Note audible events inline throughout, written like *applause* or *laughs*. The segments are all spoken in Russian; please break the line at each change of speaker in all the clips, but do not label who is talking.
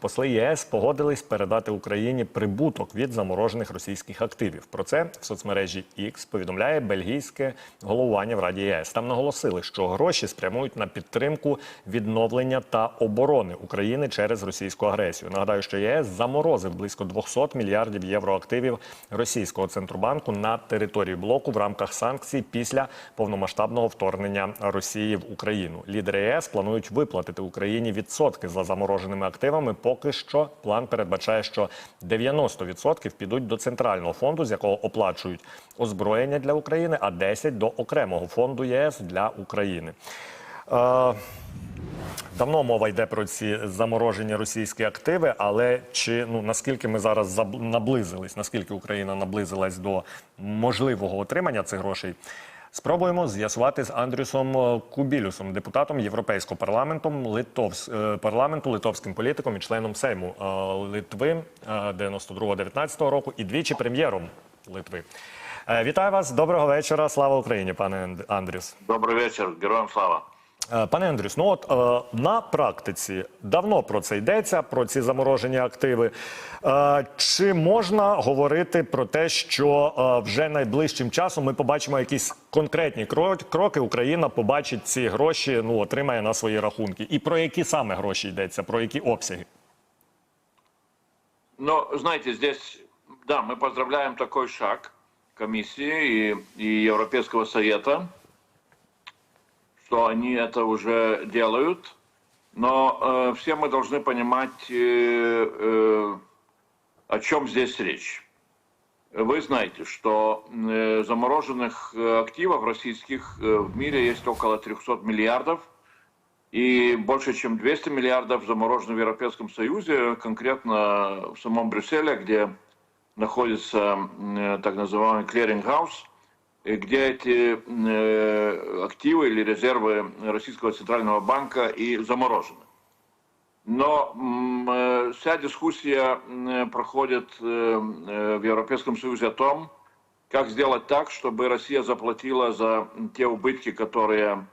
Посли ЄС погодились передати Україні прибуток від заморожених російських активів. Про це в соцмережі X повідомляє бельгійське головування в Раді ЄС. Там наголосили, що гроші спрямують на підтримку відновлення та оборони України через російську агресію. Нагадаю, що ЄС заморозив близько 200 мільярдів євро активів російського центробанку на території блоку в рамках санкцій після повномасштабного вторгнення Росії в Україну. Лідери ЄС планують виплатити Україні відсотки за замороженими активами. Поки що план передбачає, що 90% підуть до центрального фонду, з якого оплачують озброєння для України, а 10% до окремого фонду ЄС для України. Е, Давно мова йде про ці заморожені російські активи, але чи ну наскільки ми зараз наблизились, наскільки Україна наблизилась до можливого отримання цих грошей? Спробуємо з'ясувати з Андрюсом е, Кубілюсом, депутатом Європейського парламенту, Литовс, е, парламенту, литовським політиком і членом Сейму е, Литви е, 92-19 року і двічі прем'єром Литви. Вітаю вас, доброго вечора. Слава Україні, пане Анд- Андрюс.
Добрий вечір, героям слава.
Е, Пане Андрюс, ну от е, на практиці давно про це йдеться, про ці заморожені активи. Е, чи можна говорити про те, що е, вже найближчим часом ми побачимо якісь конкретні кроки? Україна побачить ці гроші, ну отримає на свої рахунки. І про які саме гроші йдеться, про які обсяги?
Но, знаете, здесь, да, мы поздравляем такой шаг комиссии и, и Европейского совета, что они это уже делают. Но э, все мы должны понимать, э, э, о чем здесь речь. Вы знаете, что э, замороженных э, активов российских э, в мире есть около 300 миллиардов. И больше чем 200 миллиардов заморожено в Европейском Союзе, конкретно в самом Брюсселе, где находится э, так называемый клиринг-хаус, где эти э, активы или резервы Российского Центрального банка и заморожены. Но э, вся дискуссия проходит э, э, в Европейском Союзе о том, как сделать так, чтобы Россия заплатила за те убытки, которые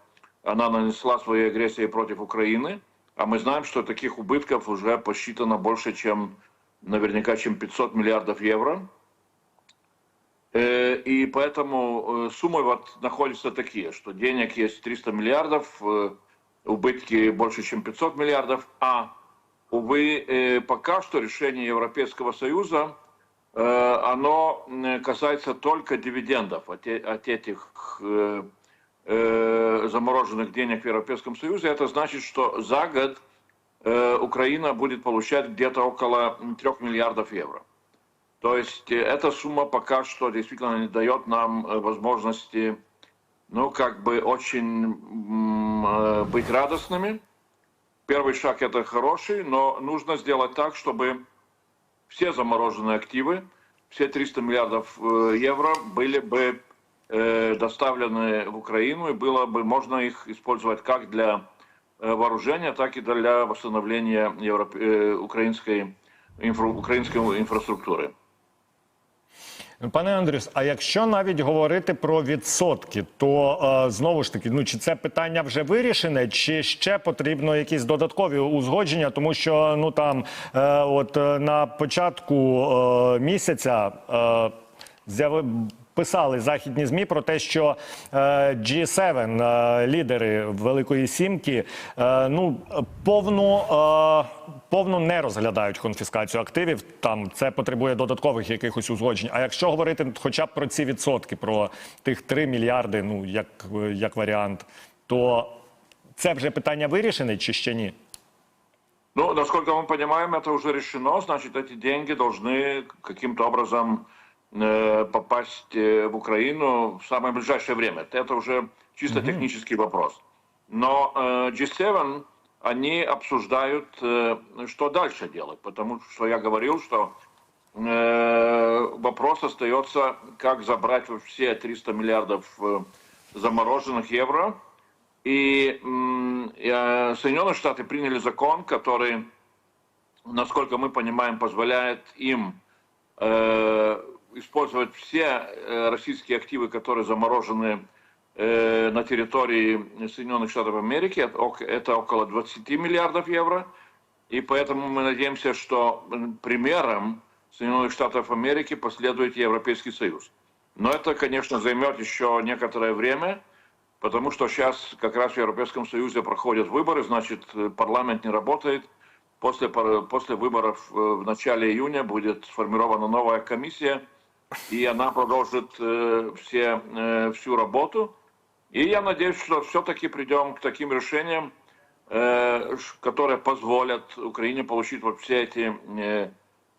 она нанесла своей агрессией против Украины. А мы знаем, что таких убытков уже посчитано больше, чем наверняка, чем 500 миллиардов евро. Э, И поэтому э, суммы вот находятся такие, что денег есть 300 миллиардов, э, убытки больше, чем 500 миллиардов, а, увы, пока что решение Европейского Союза, оно касается только дивидендов от, от этих замороженных денег в Европейском Союзе. Это значит, что за год Украина будет получать где-то около 3 миллиардов евро. То есть э, эта сумма пока что действительно не дает нам э, возможности, ну, как бы очень э, быть радостными. Первый шаг это хороший, но нужно сделать так, чтобы все замороженные активы, все 300 миллиардов евро были бы доставлены в Украину, и было бы можно их использовать как для вооружения, так и для восстановления европе- украинской, инфра- украинской инфраструктуры.
Пане Андрюс, а якщо навіть говорити про відсотки, то е, знову ж таки, ну чи це питання вже вирішене, чи ще потрібно якісь додаткові узгодження, тому що ну там е, от е, на початку е, місяця е, з'яви. Писали західні змі про те, що е, G7, е, лідери Великої Сімки, е, ну повну, е, повну не розглядають конфіскацію активів. Там це потребує додаткових якихось узгоджень. А якщо говорити хоча б про ці відсотки, про тих 3 мільярди, ну як, е, як варіант, то це вже питання вирішене чи ще ні?
Ну, насколько мы понимаем, это уже решено, значит, эти деньги должны каким-то образом э, попасть э, в Украину в самое ближайшее время. Это уже чисто технический вопрос. Но э, G7, они обсуждают, э, что дальше делать, потому что я говорил, что э, вопрос остается, как забрать все 300 миллиардов э, замороженных евро, и э, Соединенные Штаты приняли закон, который, насколько мы понимаем, позволяет им э, использовать все э, российские активы, которые заморожены э, на территории Соединенных Штатов Америки. Это ок- Это около 20 миллиардов евро. И поэтому мы надеемся, что примером Соединенных Штатов Америки последует Европейский Союз. Но это, конечно, займет еще некоторое время, потому что сейчас как раз в Европейском Союзе проходят выборы, значит, э, парламент не работает. После, после выборов в начале июня будет сформирована новая комиссия, и она продолжит э, все, э, всю работу. И я надеюсь, что все-таки придем к таким решениям, э, ш- которые позволят Украине получить вот все эти э,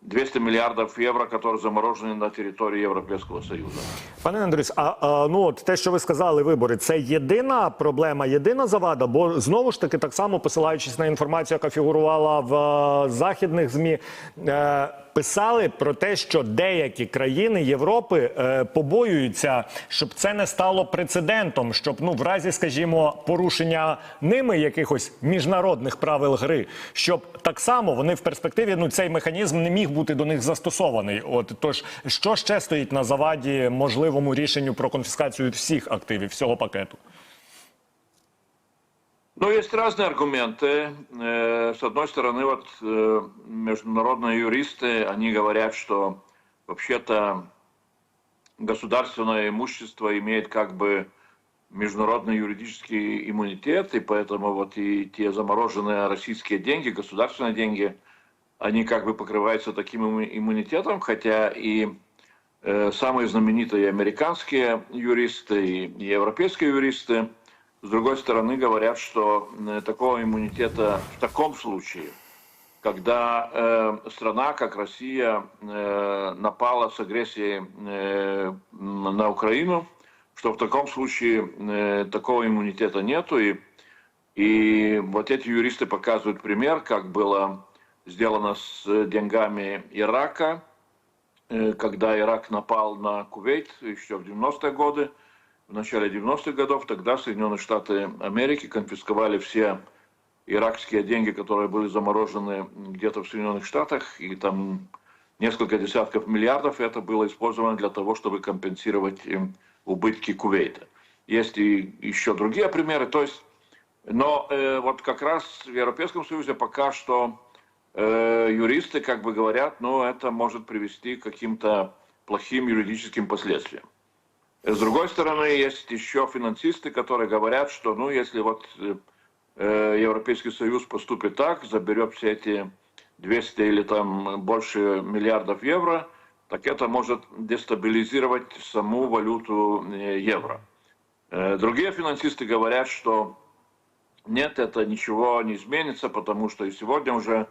200 миллиардов евро, которые заморожены на территории Европейского Союза.
Пане Андрюс, а, а ну от те, що ви сказали, вибори, це єдина проблема, єдина завада, бо знову ж таки, так само посилаючись на інформацію, яка фігурувала в е, західних змі, е, писали про те, що деякі країни Європи е, побоюються, щоб це не стало прецедентом, щоб ну в разі, скажімо, порушення ними якихось міжнародних правил гри, щоб так само вони в перспективі ну цей механізм не міг бути до них застосований. От тож, що ще стоїть на заваді можливому рішенню про конфіскацію всіх активів, всього пакету?
Ну, есть разные аргументы. Э, С одной стороны, вот э, международные юристы, они говорят, что вообще-то государственное имущество имеет как бы международный юридический иммунитет, и поэтому вот и те замороженные российские деньги, государственные деньги, они как бы покрываются таким имму- иммунитетом, хотя и э, самые знаменитые американские юристы и европейские юристы, с другой стороны, говорят, что э, такого иммунитета в таком случае, когда э, страна, как Россия, э, напала с агрессией э, на Украину, что в таком случае э, такого иммунитета нету. И, и вот эти юристы показывают пример, как было сделано с э, деньгами Ирака, э, когда Ирак напал на Кувейт еще в 90-е годы, в начале 90-х годов, тогда Соединенные Штаты Америки конфисковали все иракские деньги, которые были заморожены где-то в Соединенных Штатах, и там несколько десятков миллиардов это было использовано для того, чтобы компенсировать убытки Кувейта. Есть и еще другие примеры, то есть, но э, вот как раз в Европейском Союзе пока что э, юристы как бы говорят, ну это может привести к каким-то плохим юридическим последствиям. С другой стороны, есть еще финансисты, которые говорят, что ну, если вот э, э, Европейский Союз поступит так, заберет все эти 200 или там больше миллиардов евро, так это может дестабилизировать саму валюту э, евро. Э, Другие финансисты говорят, что нет, это ничего не изменится, потому что и сегодня уже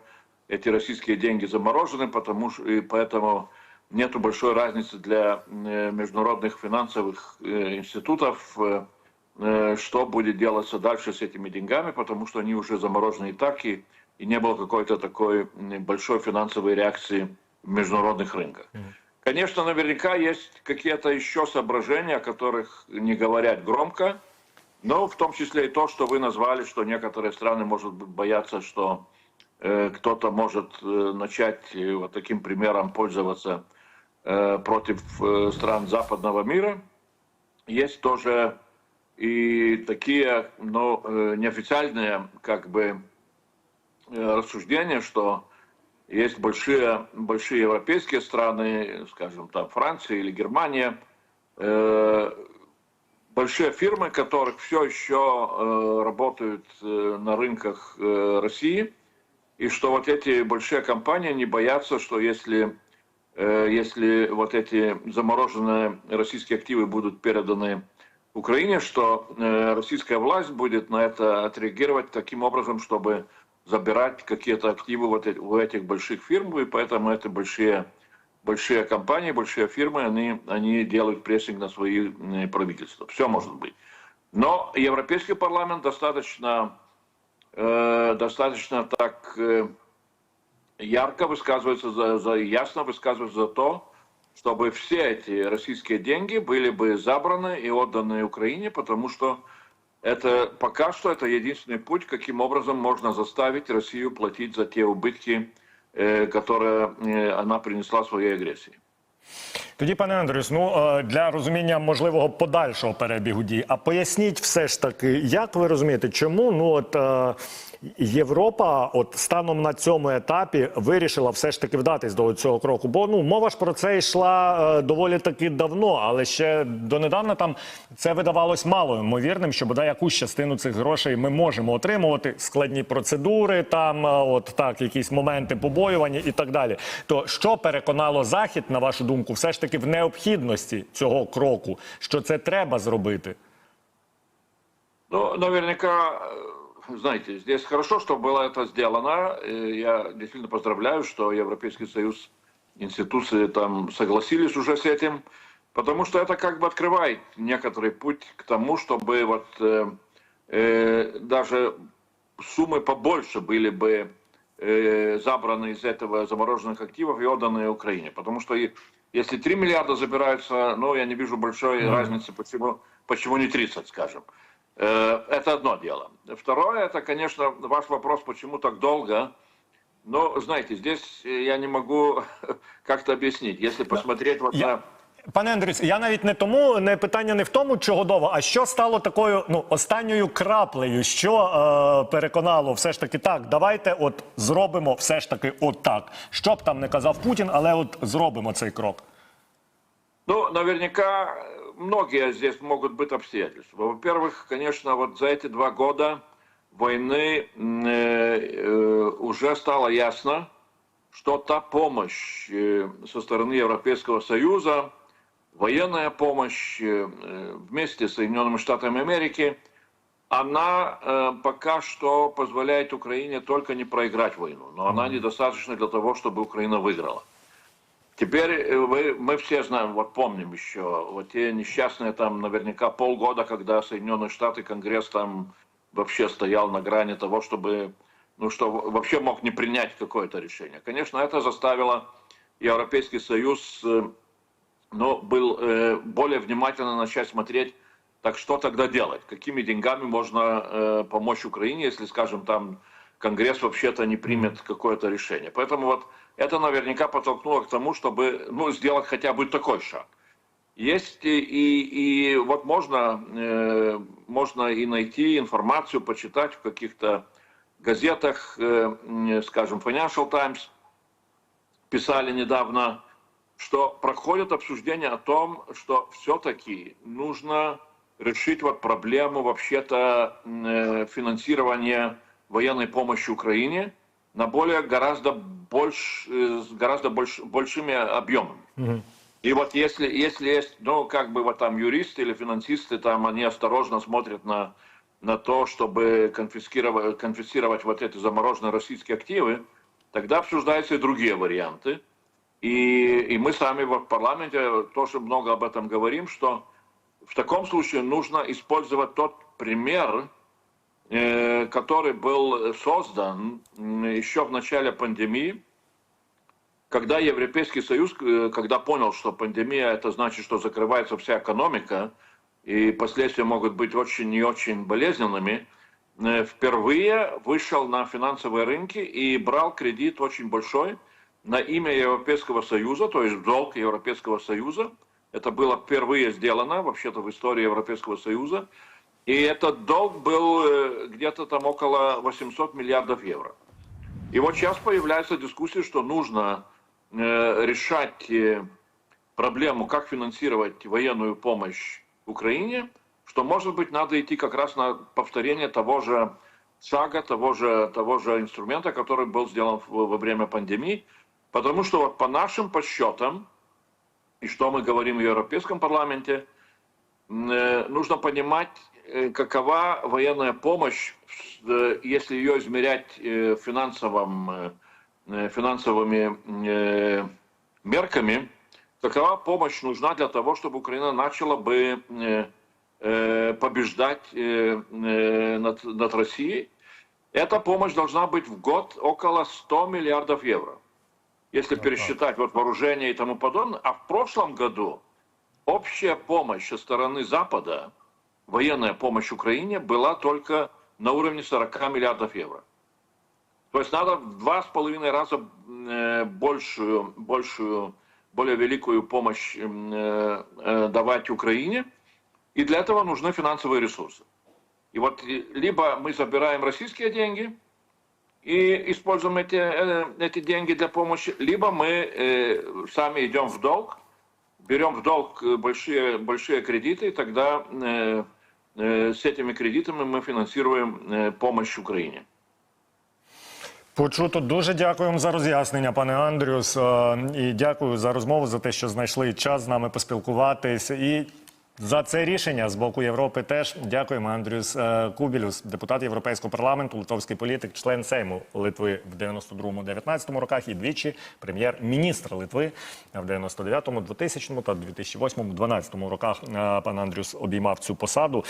эти российские деньги заморожены, потому что и поэтому нету большой разницы для э, международных финансовых э, институтов, э, что будет делаться дальше с этими деньгами, потому что они уже заморожены и так, и, и не было какой-то такой большой финансовой реакции в международных рынках. Конечно, наверняка есть какие-то еще соображения, о которых не говорят громко, но в том числе и то, что вы назвали, что некоторые страны, может быть, боятся, что кто-то может начать вот таким примером пользоваться против э, стран западного мира. Есть тоже и такие, но э, неофициальные, как бы, э, рассуждения, что есть большие, большие европейские страны, скажем, там Франция или Германия, э, большие фирмы, которых все еще э, работают э, на рынках э, России, и что вот эти большие компании не боятся, что если, э, если вот эти замороженные российские активы будут переданы Украине, что э, российская власть будет на это отреагировать таким образом, чтобы забирать какие-то активы вот у этих больших фирм, и поэтому это большие, большие компании, большие фирмы, они, они делают прессинг на свои э, правительства. Все может быть. Но Европейский парламент достаточно, э, достаточно так э, ярко высказывается, за, за- ясно высказывается за то, чтобы все эти российские деньги были бы забраны и отданы Украине, потому что это пока что это единственный путь, каким образом можно заставить Россию платить за те убытки, э, которые э, она принесла своей агрессией.
Тоді, пане Андрюс, ну е, для розуміння можливого подальшого перебігу дій, а поясніть все ж таки, як ви розумієте, чому ну от е, Європа, от станом на цьому етапі, вирішила все ж таки вдатись до цього кроку? Бо ну мова ж про це йшла е, доволі таки давно, але ще донедавна там це видавалось мало ймовірним, що бодай якусь частину цих грошей ми можемо отримувати складні процедури, там от так, якісь моменти побоювання і так далі. То що переконало Захід, на вашу думку, все ж таки в необхідності цього кроку, що це треба зробити?
Ну, наверняка, знаете, здесь хорошо, что было это сделано. Я действительно поздравляю, что Европейский Союз, институции там согласились уже с этим, потому что это как бы открывает некоторый путь к тому, чтобы вот э, э, даже суммы побольше были бы забраны из этого замороженных активов и отданы Украине. Потому что если 3 миллиарда забираются, ну, я не вижу большой разницы, почему, почему не 30, скажем. Э, Это одно дело. Второе, это, конечно, ваш вопрос, почему так долго. Но, знаете, здесь э, я не могу *laughs* как-то объяснить. Если посмотреть вот
Я-
на...
Пане Андрюс, я навіть не тому не питання не в тому, чого довго, а що стало такою ну останньою краплею, що е, переконало все ж таки так. Давайте от зробимо все ж таки от так. Що б там не казав Путін, але от зробимо цей крок.
Ну, наверняка э, многие здесь могут быть обстоятельства. Во-первых, конечно, вот за эти два года войны м, э, э, уже стало ясно, что та помощь э, со стороны Европейского Союза, военная помощь э, э, вместе с Соединенными Штатами Америки, она э, пока что позволяет Украине только не проиграть войну, но она недостаточна для того, чтобы Украина выиграла. Теперь вы, мы все знаем, вот помним еще, вот те несчастные там наверняка полгода, когда Соединенные Штаты, Конгресс там вообще стоял на грани того, чтобы, ну что, вообще мог не принять какое-то решение. Конечно, это заставило Европейский Союз, ну, был э, более внимательно начать смотреть, так что тогда делать, какими деньгами можно э, помочь Украине, если, скажем, там Конгресс вообще-то не примет какое-то решение. Поэтому вот это наверняка подтолкнуло к тому, чтобы ну, сделать хотя бы такой шаг. Есть и, и, и вот можно, э, можно и найти информацию, почитать в каких-то газетах, э, скажем, Financial Times, писали недавно, что проходит обсуждение о том, что все-таки нужно решить вот проблему вообще-то э, финансирования военной помощи Украине на более гораздо больше, э, гораздо больш, большими объемами. И вот если, если есть, ну, как бы вот там юристы или финансисты, там они осторожно смотрят на, на то, чтобы конфискировать, конфисцировать вот эти замороженные российские активы, тогда обсуждаются и другие варианты. И, и мы сами в парламенте тоже много об этом говорим, что в таком случае нужно использовать тот пример, э, который был создан еще в начале пандемии, когда Европейский Союз, э, когда понял, что пандемия это значит, что закрывается вся экономика, и последствия могут быть очень и очень болезненными, э, впервые вышел на финансовые рынки и брал кредит очень большой на имя Европейского Союза, то есть долг Европейского Союза. Это было впервые сделано вообще-то в истории Европейского Союза. И этот долг был э, где-то там около 800 миллиардов евро. И вот сейчас появляется дискуссия, что нужно э, решать э, проблему, как финансировать военную помощь Украине, что, может быть, надо идти как раз на повторение того же шага, того же, того же инструмента, который был сделан во время пандемии. Потому что вот по нашим подсчетам, и что мы говорим в Европейском парламенте, э, нужно понимать, э, какова военная помощь, э, если ее измерять финансовым, финансовыми мерками, какова помощь нужна для того, чтобы Украина начала бы побеждать над, над Россией. Эта помощь должна быть в год около 100 миллиардов евро. Если пересчитать вот вооружение и тому подобное. А в прошлом году общая помощь со стороны Запада, военная помощь Украине, была только на уровне 40 миллиардов евро. То есть надо в два с половиной раза э, большую, большую более великую помощь э, э, давать Украине. И для этого нужны финансовые ресурсы. И вот либо мы забираем российские деньги и используем эти, э, эти деньги для помощи, либо мы э, сами идем в долг, берем в долг э, большие, большие кредиты, и тогда э, э, с этими кредитами мы финансируем э, помощь Украине.
Почуто дуже дякуємо за роз'яснення, пане Андрюс. Е, І дякую за розмову, за те, що знайшли час з нами поспілкуватись. І за це рішення з боку Європи теж дякуємо. Андрюс е, Кубілюс, депутат Європейського парламенту, литовський політик, член Сейму Литви в 92-19 роках і двічі прем'єр-міністр Литви в 99-му, 2000-му та 2008-2012 роках. Е, Пан Андрюс обіймав цю посаду.